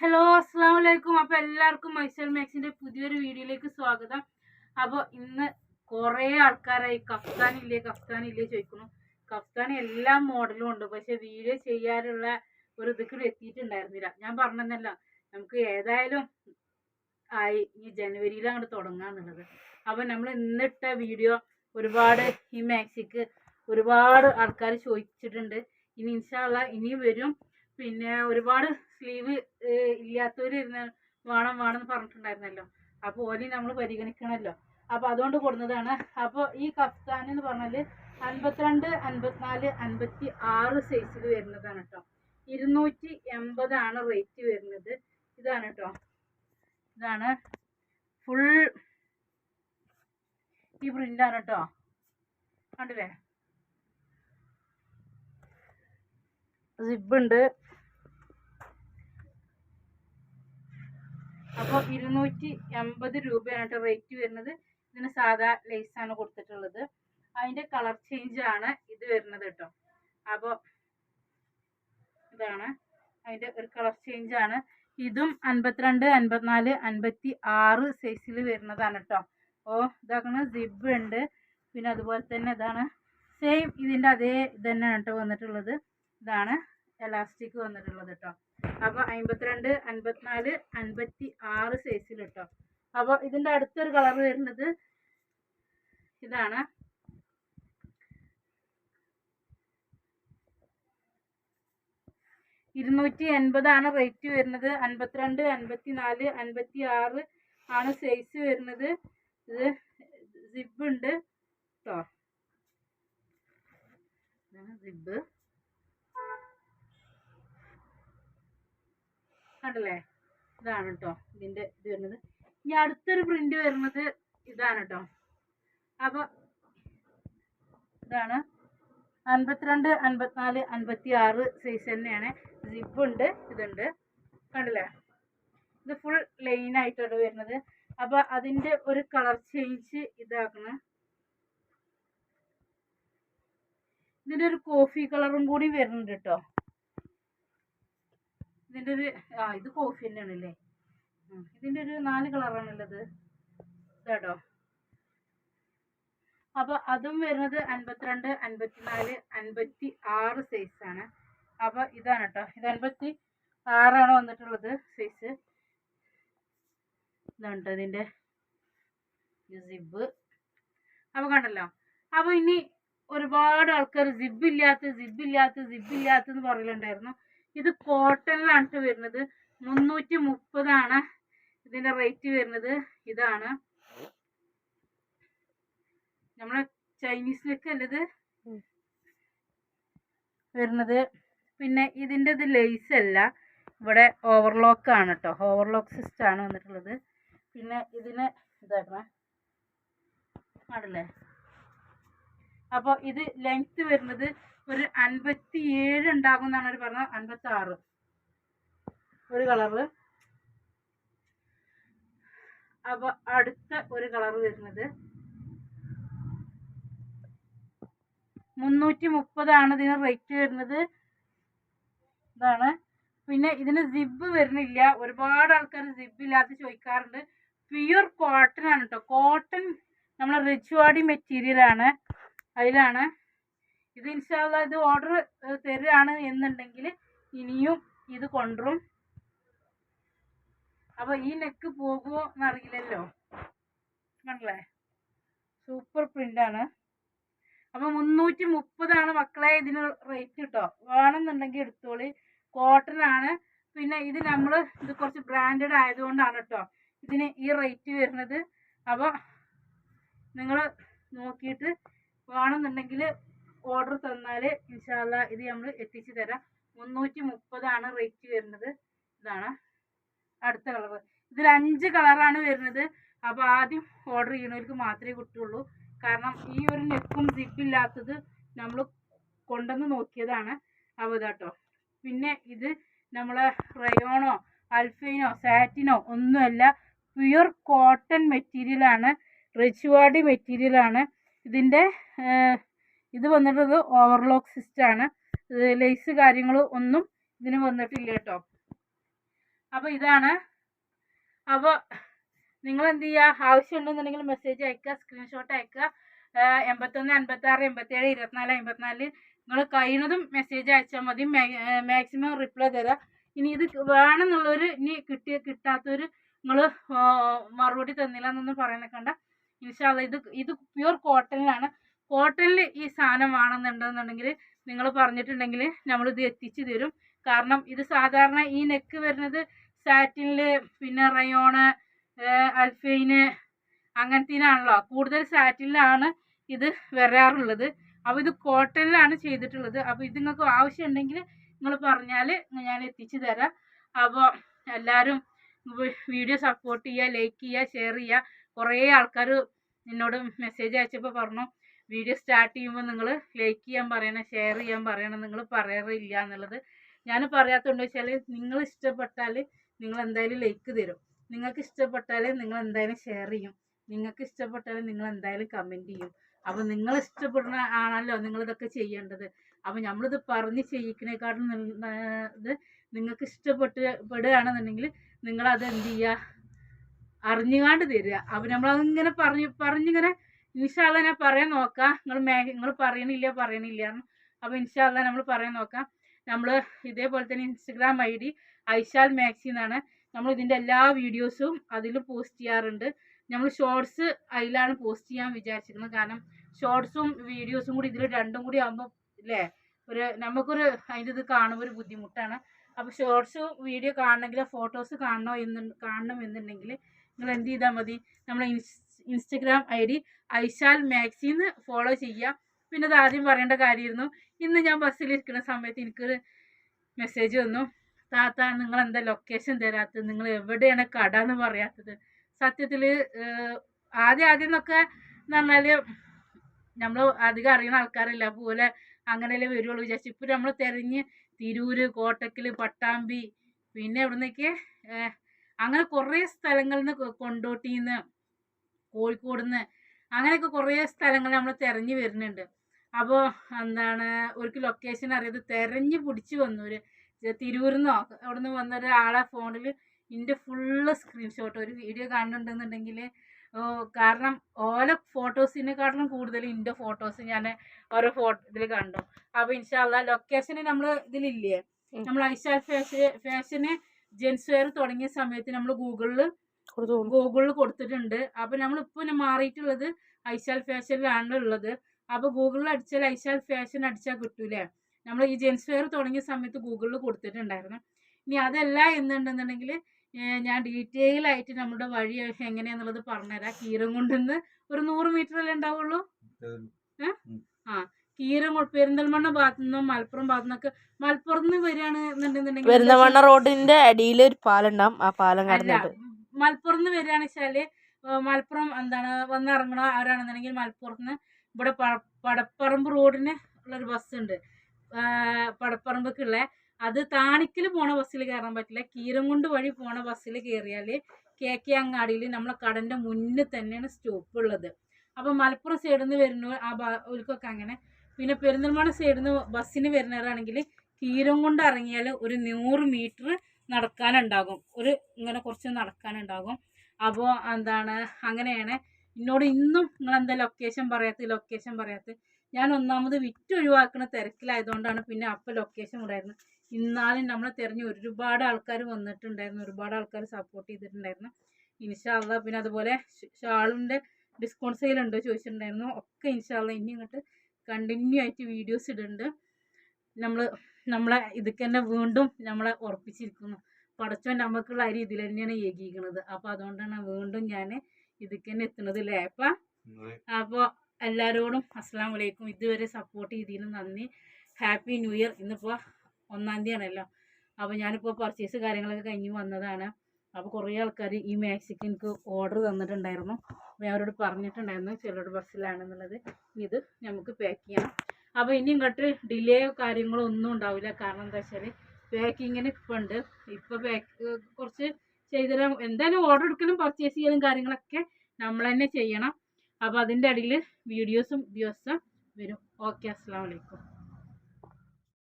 Hello അസ്സാം വലൈക്കും അപ്പോൾ എല്ലാവർക്കും മൈസൽ മാക്സിന്റെ പുതിയൊരു വീഡിയോയിലേക്ക് സ്വാഗതം. അപ്പോൾ ഇന്ന് കുറേ ആൾക്കാരായി. കഫ്താനില്ലേ കഫ്താനില്ലേ ചോദിക്കുന്നു. കഫ്താൻ എല്ലാ മോഡലും ഉണ്ട്. പക്ഷെ വീഡിയോ ചെയ്യാനുള്ള ഒരു ഇതൊക്കെ എത്തിയിട്ടുണ്ടായിരുന്നില്ല. ഞാൻ പറഞ്ഞതല്ല നമുക്ക് ഏതായാലും ആയി ഈ ജനുവരിയിൽ അങ്ങോട്ട് തുടങ്ങാന്നുള്ളത് അപ്പോൾ നമ്മൾ ഇന്നിട്ട വീഡിയോ ഒരുപാട് ഈ മാക്സിക്ക് ഒരുപാട് ആൾക്കാർ ചോദിച്ചിട്ടുണ്ട്. ഇനി ഇൻഷാല്ല ഇനിയും വരും. പിന്നെ ഒരുപാട് സ്ലീവ് ഇല്ലാത്തവർ ഇരുന്ന് വേണം വേണം എന്ന് പറഞ്ഞിട്ടുണ്ടായിരുന്നല്ലോ. അപ്പോൾ ഓലി നമ്മൾ പരിഗണിക്കണമല്ലോ അപ്പോൾ അതുകൊണ്ട് കൊടുന്നതാണ്. അപ്പോൾ ഈ കഫ്താൻ എന്ന് പറഞ്ഞാൽ അൻപത്തിരണ്ട് അൻപത്തിനാല് അൻപത്തി ആറ് സൈസിൽ വരുന്നതാണ് കേട്ടോ ഇരുന്നൂറ്റി എൺപതാണ് റേറ്റ് വരുന്നത്. ഇതാണ് കേട്ടോ ഇതാണ് ഫുൾ ഈ പ്രിന്റാണ് കേട്ടോ കണ്ടില്ലേ? സിബുണ്ട് അപ്പോൾ ഇരുന്നൂറ്റി എൺപത് രൂപയാണ് കേട്ടോ റേറ്റ് വരുന്നത്. ഇതിന് സാധാ ലേസാണ് കൊടുത്തിട്ടുള്ളത്. അതിന്റെ കളർ ചേഞ്ച് ആണ് ഇത് വരുന്നത് കേട്ടോ അപ്പോൾ ഇതാണ്. അതിന്റെ ഒരു കളർ ചേഞ്ച് ആണ്. ഇതും അൻപത്തിരണ്ട് അൻപത്തിനാല് അൻപത്തി ആറ് സൈസിൽ വരുന്നതാണ് കേട്ടോ ഓ ഇതാക്കണ സിബ് ഉണ്ട്. പിന്നെ അതുപോലെ തന്നെ ഇതാണ്. സെയിം ഇതിന്റെ അതേ ഇത് തന്നെയാണ് കേട്ടോ വന്നിട്ടുള്ളത്. ഇതാണ്. എലാസ്റ്റിക് വന്നിട്ടുള്ളത് കേട്ടോ അപ്പോൾ അമ്പത്തിരണ്ട് അൻപത്തിനാല് അൻപത്തി ആറ് സൈസിൽ കേട്ടോ അപ്പോൾ ഇതിന്റെ അടുത്തൊരു കളർ വരുന്നത് ഇതാണ്. ഇരുന്നൂറ്റി എൺപതാണ് റേറ്റ് വരുന്നത്. അൻപത്തിരണ്ട് അൻപത്തി നാല് അൻപത്തി ആറ് ആണ് സൈസ് വരുന്നത്. ഇത് സിബ് ഉണ്ട് കേട്ടോ സിബ് കണ്ടല്ലേ ഇതാണ് കേട്ടോ ഇതിന്റെ ഇത് വരുന്നത്. ഇനി അടുത്തൊരു പ്രിന്റ് വരുന്നത് ഇതാണ് കേട്ടോ അപ്പൊ ഇതാണ്. അൻപത്തിരണ്ട് അൻപത്തിനാല് അൻപത്തി ആറ് സൈസ് തന്നെയാണ്. സിബ് ഉണ്ട് ഇതുണ്ട്. കണ്ടില്ലേ? ഇത് ഫുൾ ലൈൻ ആയിട്ടാണ് വരുന്നത്. അപ്പൊ അതിന്റെ ഒരു കളർ ചേഞ്ച് ഇതാക്കണം. ഇതിന്റെ ഒരു കോഫി കളറും കൂടി വരുന്നുണ്ട് കേട്ടോ ഇതിന്റെ ഒരു ആ ഇത് കോഫി തന്നെയാണല്ലേ? ഇതിന്റെ ഒരു നാല് കളറാണുള്ളത്. ഇതാട്ടോ. അപ്പോൾ അതും വരുന്നത് അൻപത്തിരണ്ട് അൻപത്തിനാല് അൻപത്തി ആറ് സൈസാണ് അപ്പോൾ ഇതാണ് കേട്ടോ ഇത് അൻപത്തി ആറാണ് വന്നിട്ടുള്ളത് സൈസ് ഇതാണ് കേട്ടോ ഇതിന്റെ സിബ് അപ്പോൾ കണ്ടല്ലോ. അപ്പോൾ ഇനി ഒരുപാട് ആൾക്കാർ സിബ് ഇല്ലാത്ത സിബ് ഇല്ലാത്ത സിബ് ഇല്ലാത്തെന്ന് പറയലുണ്ടായിരുന്നു. ഇത് കോട്ടണിലാണ് ട്ടോ വരുന്നത്. മുന്നൂറ്റി മുപ്പതാണ് ഇതിന്റെ റേറ്റ് വരുന്നത്. ഇതാണ്. നമ്മളെ ചൈനീസിലൊക്കെ അല്ലത് വരുന്നത്? പിന്നെ ഇതിന്റെ ഇത് ലേസ് അല്ല. ഇവിടെ ഓവർലോക്ക് ആണ് കേട്ടോ ഓവർലോക്ക് സിസ്റ്റം ആണ് വന്നിട്ടുള്ളത്. പിന്നെ ഇതിന് ഇതാക്കണം. ആണല്ലേ? അപ്പോൾ ഇത് ലെങ്ത് വരുന്നത് ഒരു അൻപത്തി ഏഴ് ഉണ്ടാകും എന്നാണ് അവർ പറഞ്ഞത്. അൻപത്തി ആറ് ഒരു കളറ്. അപ്പൊ അടുത്ത ഒരു കളർ വരുന്നത് മുന്നൂറ്റി മുപ്പതാണ് ഇതിന് റേറ്റ് വരുന്നത്. ഇതാണ്. പിന്നെ ഇതിന് സിബ് വരുന്നില്ല. ഒരുപാട് ആൾക്കാർ സിബ് ഇല്ലാത്ത ചോദിക്കാറുണ്ട്. പ്യുർ കോട്ടൺ ആണ് കേട്ടോ കോട്ടൺ നമ്മളെ റിച്ച്വാഡി മെറ്റീരിയൽ ആണ്. അതിലാണ് ഇത് ഇൻഷാല്ല ഇത് ഓർഡർ തരുകയാണ് എന്നുണ്ടെങ്കിൽ ഇനിയും ഇത് കൊണ്ടുവരും. അപ്പോൾ ഈ നെക്ക് പോകുമോ എന്നറിയില്ലല്ലോ. കണ്ടല്ലേ? സൂപ്പർ പ്രിന്റാണ് അപ്പോൾ മുന്നൂറ്റി മുപ്പതാണ് മക്കളെ ഇതിന് റേറ്റ് കേട്ടോ വേണമെന്നുണ്ടെങ്കിൽ എടുത്തോളി. കോട്ടൺ ആണ്. പിന്നെ ഇത് നമ്മൾ ഇത് കുറച്ച് ബ്രാൻഡഡ് ആയതുകൊണ്ടാണ് കേട്ടോ ഇതിന് ഈ റേറ്റ് വരുന്നത്. അപ്പോൾ നിങ്ങൾ നോക്കിയിട്ട് വേണമെന്നുണ്ടെങ്കിൽ ഓർഡർ തന്നാൽ ഇൻഷാല്ല ഇത് നമ്മൾ എത്തിച്ചു തരാം. മുന്നൂറ്റി മുപ്പതാണ് റേറ്റ് വരുന്നത്. ഇതാണ് അടുത്ത കളർ ഇതിൽ അഞ്ച് കളറാണ് വരുന്നത്. അപ്പോൾ ആദ്യം ഓർഡർ ചെയ്യണവർക്ക് മാത്രമേ കിട്ടുള്ളൂ. കാരണം ഈ ഒരു നെക്കും സിപ്പില്ലാത്തത് നമ്മൾ കൊണ്ടുവന്ന് നോക്കിയതാണ് അപ്പോൾ പിന്നെ ഇത് നമ്മളെ റയോണോ അൽഫൈനോ സാറ്റിനോ ഒന്നുമല്ല പ്യുർ കോട്ടൺ മെറ്റീരിയലാണ് റിച്ച്വാഡി മെറ്റീരിയലാണ് ഇതിന്റെ ഇത് വന്നിട്ടുള്ളത് ഓവർലോക്ക് സിസ്റ്റമാണ് ലേസ് കാര്യങ്ങൾ ഒന്നും ഇതിന് വന്നിട്ടില്ല കേട്ടോ. അപ്പോൾ ഇതാണ്. അപ്പോൾ നിങ്ങൾ എന്ത് ചെയ്യുക ആവശ്യമുണ്ടെന്നുണ്ടെങ്കിൽ മെസ്സേജ് അയക്കുക സ്ക്രീൻഷോട്ട് അയക്കുക. എൺപത്തൊന്ന് എൺപത്താറ് എൺപത്തേഴ് ഇരുപത്തിനാല് അമ്പത്തിനാല് നിങ്ങൾ കഴിയുന്നതും മെസ്സേജ് അയച്ചാൽ മതി. മാക്സിമം റിപ്ലൈ തരാം. ഇനി ഇത് വേണമെന്നുള്ളൊരു ഇനി കിട്ടിയ കിട്ടാത്തവർ നിങ്ങൾ മറുപടി തന്നില്ല എന്നൊന്നും പറയുന്ന കണ്ട ഇൻഷാല്ല ഇത് ഇത് പ്യുവർ കോട്ടണിലാണ് കോട്ടണിൽ ഈ സാധനം വേണമെന്നുണ്ടെന്നുണ്ടെങ്കിൽ നിങ്ങൾ പറഞ്ഞിട്ടുണ്ടെങ്കിൽ നമ്മളിത് എത്തിച്ചു തരും. കാരണം ഇത് സാധാരണ ഈ നെക്ക് വരുന്നത് സാറ്റിനിൽ പിന്നെ റയോണ് അൽഫൈന് അങ്ങനത്തേനാണല്ലോ. കൂടുതൽ സാറ്റിനിലാണ് ഇത് വരാറുള്ളത്. അപ്പോൾ ഇത് കോട്ടണിലാണ് ചെയ്തിട്ടുള്ളത്. അപ്പോൾ ഇത് നിങ്ങൾക്ക് ആവശ്യമുണ്ടെങ്കിൽ നിങ്ങൾ പറഞ്ഞാൽ ഞാൻ എത്തിച്ചു തരാം. അപ്പോൾ എല്ലാവരും വീഡിയോ സപ്പോർട്ട് ചെയ്യുക ലൈക്ക് ചെയ്യുക ഷെയർ ചെയ്യുക. കുറേ ആൾക്കാർ എന്നോട് മെസ്സേജ് അയച്ചപ്പോൾ പറഞ്ഞു വീഡിയോ സ്റ്റാർട്ട് ചെയ്യുമ്പോൾ നിങ്ങൾ ലൈക്ക് ചെയ്യാൻ പറയണം ഷെയർ ചെയ്യാൻ പറയണം നിങ്ങൾ പറയാറില്ല എന്നുള്ളത് ഞാൻ പറയാത്തതുകൊണ്ട് വെച്ചാൽ നിങ്ങൾ ഇഷ്ടപ്പെട്ടാൽ നിങ്ങൾ എന്തായാലും ലൈക്ക് തരും. നിങ്ങൾക്ക് ഇഷ്ടപ്പെട്ടാൽ നിങ്ങൾ എന്തായാലും ഷെയർ ചെയ്യും. നിങ്ങൾക്ക് ഇഷ്ടപ്പെട്ടാൽ നിങ്ങൾ എന്തായാലും കമന്റ് ചെയ്യും. അപ്പോൾ നിങ്ങൾ ഇഷ്ടപ്പെടുന്ന ആണല്ലോ നിങ്ങളിതൊക്കെ ചെയ്യേണ്ടത്. അപ്പോൾ നമ്മളിത് പറഞ്ഞ് ചെയ്യിക്കണേക്കാട്ടും ഇത് നിങ്ങൾക്ക് ഇഷ്ടപ്പെട്ട് പെടുകയാണെന്നുണ്ടെങ്കിൽ നിങ്ങളത് എന്ത് ചെയ്യുക അറിഞ്ഞുകാണ്ട് തരിക. അപ്പോൾ നമ്മളതിങ്ങനെ പറഞ്ഞ് പറഞ്ഞിങ്ങനെ ഇൻഷാല്ല ഞാൻ പറയാൻ നോക്കാം. നിങ്ങൾ മേ നിങ്ങൾ പറയണില്ല പറയണില്ല അപ്പോൾ ഇൻഷാല്ല നമ്മൾ പറയാൻ നോക്കാം. നമ്മൾ ഇതേപോലെ തന്നെ Instagram I D Aishal maxi എന്നാണ്. നമ്മൾ ഇതിന്റെ എല്ലാ വീഡിയോസും അതിൽ പോസ്റ്റ് ചെയ്യാറുണ്ട്. നമ്മൾ ഷോർട്സ് അതിലാണ് പോസ്റ്റ് ചെയ്യാൻ വിചാരിച്ചിരുന്നത് കാരണം ഷോർട്സും വീഡിയോസും കൂടി ഇതിൽ രണ്ടും കൂടി ആകുമ്പോൾ അല്ലേ ഒരു നമുക്കൊരു അതിന്റെ ഇത് കാണുമ്പോൾ ഒരു ബുദ്ധിമുട്ടാണ്. അപ്പോൾ ഷോർട്സ് വീഡിയോ കാണണമെങ്കിൽ ഫോട്ടോസ് കാണണോ എന്ന് കാണണം എന്നുണ്ടെങ്കിൽ നിങ്ങൾ എന്ത് ചെയ്താൽ മതി. നമ്മൾ ഇൻസ്റ്റഗ്രാം ഐ ഡി ഐശാൽ മാക്സിന്ന് ഫോളോ ചെയ്യുക. പിന്നെ അത് ആദ്യം പറയേണ്ട കാര്യമായിരുന്നു. ഇന്ന് ഞാൻ ബസ്സിൽ ഇരിക്കുന്ന സമയത്ത് എനിക്കൊരു മെസ്സേജ് വന്നു. താത്ത നിങ്ങൾ എന്താ ലൊക്കേഷൻ തരാത്തത്? നിങ്ങൾ എവിടെയാണ് കട എന്ന് പറയാത്തത്? സത്യത്തിൽ ആദ്യം ആദ്യം എന്നൊക്കെ എന്ന് പറഞ്ഞാൽ നമ്മൾ അധികം അറിയുന്ന ആൾക്കാരല്ല. പോലെ അങ്ങനെയല്ലേ വരുള്ളൂ. വിചാരിച്ചു ഇപ്പം നമ്മൾ തിരഞ്ഞ് തിരൂര് കോട്ടക്കൽ പട്ടാമ്പി പിന്നെ എവിടുന്നൊക്കെ അങ്ങനെ കുറേ സ്ഥലങ്ങളിൽ നിന്ന് കൊണ്ടോട്ടിയിൽ നിന്ന് കോഴിക്കോട് നിന്ന് അങ്ങനെയൊക്കെ കുറേ സ്ഥലങ്ങൾ നമ്മൾ തിരഞ്ഞു വരുന്നുണ്ട്. അപ്പോൾ എന്താണ് ഒരു ലൊക്കേഷൻ അറിയാതെ തിരഞ്ഞു പിടിച്ച് വന്നു ഒരു തിരൂരിൽ നിന്നോ അവിടെ നിന്ന് വന്ന ഒരാളെ ഫോണിൽ ഇതിന്റെ ഫുള്ള് സ്ക്രീൻഷോട്ട് ഒരു വീഡിയോ കാണുന്നുണ്ടെന്നുണ്ടെങ്കിൽ കാരണം ഓരോ ഫോട്ടോസിനെക്കാട്ടിലും കൂടുതൽ ഇതിന്റെ ഫോട്ടോസ് ഞാൻ ഓരോ ഫോട്ടോ ഇതിൽ കണ്ടു. അപ്പോൾ ഇൻഷാല്ല ലൊക്കേഷൻ നമ്മൾ ഇതിലില്ലേ? നമ്മൾ Aishal fashion fashion gents wear തുടങ്ങിയ സമയത്ത് നമ്മൾ ഗൂഗിളിൽ ഗൂഗിളിൽ കൊടുത്തിട്ടുണ്ട്. അപ്പോൾ നമ്മളിപ്പോൾ മാറിയിട്ടുള്ളത് ഐശാൽ ഫാഷനിലാണ് ഉള്ളത്. അപ്പോൾ ഗൂഗിളിൽ അടിച്ചാൽ ഐശാൽ ഫാഷൻ അടിച്ചാൽ കിട്ടൂലേ? നമ്മൾ ഈ ജെൻസ് ഫെയർ തുടങ്ങിയ സമയത്ത് ഗൂഗിളിൽ കൊടുത്തിട്ടുണ്ടായിരുന്നു. ഇനി അതല്ല എന്നുണ്ടെന്നുണ്ടെങ്കിൽ ഞാൻ ഡീറ്റെയിൽ ആയിട്ട് നമ്മുടെ വഴി എങ്ങനെയാന്നുള്ളത് പറഞ്ഞുതരാം. കീരംകുണ്ടെന്ന് ഒരു നൂറ് മീറ്റർ അല്ലേ ഉണ്ടാവുള്ളൂ? ആ കീരം പെരിന്തൽമണ്ണ ഭാഗത്തു നിന്നും മലപ്പുറം ഭാഗത്തു നിന്നൊക്കെ മലപ്പുറത്ത് നിന്ന് വരികയാണെന്നുണ്ടെന്നുണ്ടെങ്കിൽ പെരിന്തൽമണ്ണ റോഡിന്റെ അടിയിൽ ഒരു പാലം ഉണ്ടാവും. ആ പാലം അല്ല കടന്നിട്ട്. മലപ്പുറത്ത് നിന്ന് വരികയാണെന്ന് വെച്ചാൽ മലപ്പുറം എന്താണ് വന്നിറങ്ങണ ആരാണെന്നുണ്ടെങ്കിൽ മലപ്പുറത്ത് നിന്ന് ഇവിടെ പടപ്പറമ്പ് റോഡിന് ഉള്ളൊരു ബസ് ഉണ്ട് പടപ്പറമ്പക്കുള്ള. അത് താണിക്കൽ പോണ ബസ്സിൽ കയറാൻ പറ്റില്ല. കീരംകുണ്ട് വഴി പോണ ബസ്സിൽ കയറിയാൽ കെ കെ അങ്ങാടിയിൽ നമ്മളെ കടന്റെ മുന്നിൽ തന്നെയാണ് സ്റ്റോപ്പ് ഉള്ളത്. അപ്പോൾ മലപ്പുറം സൈഡിൽ നിന്ന് വരുന്ന ആ ഒരുക്കൊക്കെ അങ്ങനെ. പിന്നെ പെരിന്തൽമണ്ണ സൈഡിൽ നിന്ന് ബസ്സിന് വരുന്നവരാണെങ്കിൽ കീരംകുണ്ട് ഇറങ്ങിയാൽ ഒരു നൂറ് മീറ്റർ നടക്കാനുണ്ടാകും. ഒരു ഇങ്ങനെ കുറച്ച് നടക്കാനുണ്ടാകും. അപ്പോൾ എന്താണ്? അങ്ങനെയാണ്. എന്നോട് ഇന്നും നിങ്ങൾ എന്താ ലൊക്കേഷൻ പറയാത്ത ലൊക്കേഷൻ പറയാത്ത ഞാൻ ഒന്നാമത് വിറ്റ് ഒഴിവാക്കുന്ന തിരക്കിലായതുകൊണ്ടാണ് പിന്നെ അപ്പോൾ ലൊക്കേഷൻ ഉണ്ടായിരുന്നത് ഇന്നാലും നമ്മളെ തിരഞ്ഞ് ഒരുപാട് ആൾക്കാർ വന്നിട്ടുണ്ടായിരുന്നു. ഒരുപാട് ആൾക്കാർ സപ്പോർട്ട് ചെയ്തിട്ടുണ്ടായിരുന്നു. ഇൻഷാല്ല പിന്നെ അതുപോലെ ഷാളിന്റെ ഡിസ്കൗണ്ട് സെയിൽ ഉണ്ടോ ചോദിച്ചിട്ടുണ്ടായിരുന്നു. ഒക്കെ ഇൻഷാല്ല ഇനി ഇങ്ങോട്ട് കണ്ടിന്യൂ ആയിട്ട് വീഡിയോസ് ഇടുന്നുണ്ട് നമ്മൾ നമ്മളെ ഇതൊക്കെ തന്നെ വീണ്ടും നമ്മളെ ഉറപ്പിച്ചിരിക്കുന്നു. പടച്ചോൻ നമുക്കുള്ള അരി ഇതിൽ തന്നെയാണ് ഏകീകണത്. അപ്പോൾ അതുകൊണ്ടാണ് വീണ്ടും ഞാൻ ഇതൊക്കെ തന്നെ എത്തുന്നത് അല്ലേ അപ്പം അപ്പോൾ എല്ലാവരോടും അസ്സാം വലൈക്കും ഇതുവരെ സപ്പോർട്ട് ചെയ്തതിന് നന്ദി. ഹാപ്പി ന്യൂ ഇയർ ഇന്നിപ്പോ ഒന്നാം തീയതി ആണല്ലോ അപ്പോൾ ഞാനിപ്പോൾ പർച്ചേസ് കാര്യങ്ങളൊക്കെ കഴിഞ്ഞ് വന്നതാണ്. അപ്പോൾ കുറേ ആൾക്കാർ ഈ മാക്സിക്ക് എനിക്ക് ഓർഡർ തന്നിട്ടുണ്ടായിരുന്നു. അപ്പോൾ ഞാൻ അവരോട് പറഞ്ഞിട്ടുണ്ടായിരുന്നു ചിലരുടെ ബസ്സിലാണെന്നുള്ളത് ഇത് നമുക്ക് പാക്ക് ചെയ്യണം അപ്പോൾ ഇനി ഇങ്ങോട്ട് ഡിലേയോ കാര്യങ്ങളോ ഒന്നും ഉണ്ടാവില്ല. കാരണം എന്താ വെച്ചാൽ പാക്കിങ്ങിന് ഇപ്പം ഉണ്ട്. ഇപ്പോൾ പാക്ക് കുറച്ച് ചെയ്തുതരാൻ എന്തായാലും ഓർഡർ എടുക്കലും പർച്ചേസ് ചെയ്യലും കാര്യങ്ങളൊക്കെ നമ്മൾ തന്നെ ചെയ്യണം. അപ്പോൾ അതിന്റെ ഇടയിൽ വീഡിയോസും ദിവസം വരും. ഓക്കെ അസ്സാം വലൈക്കും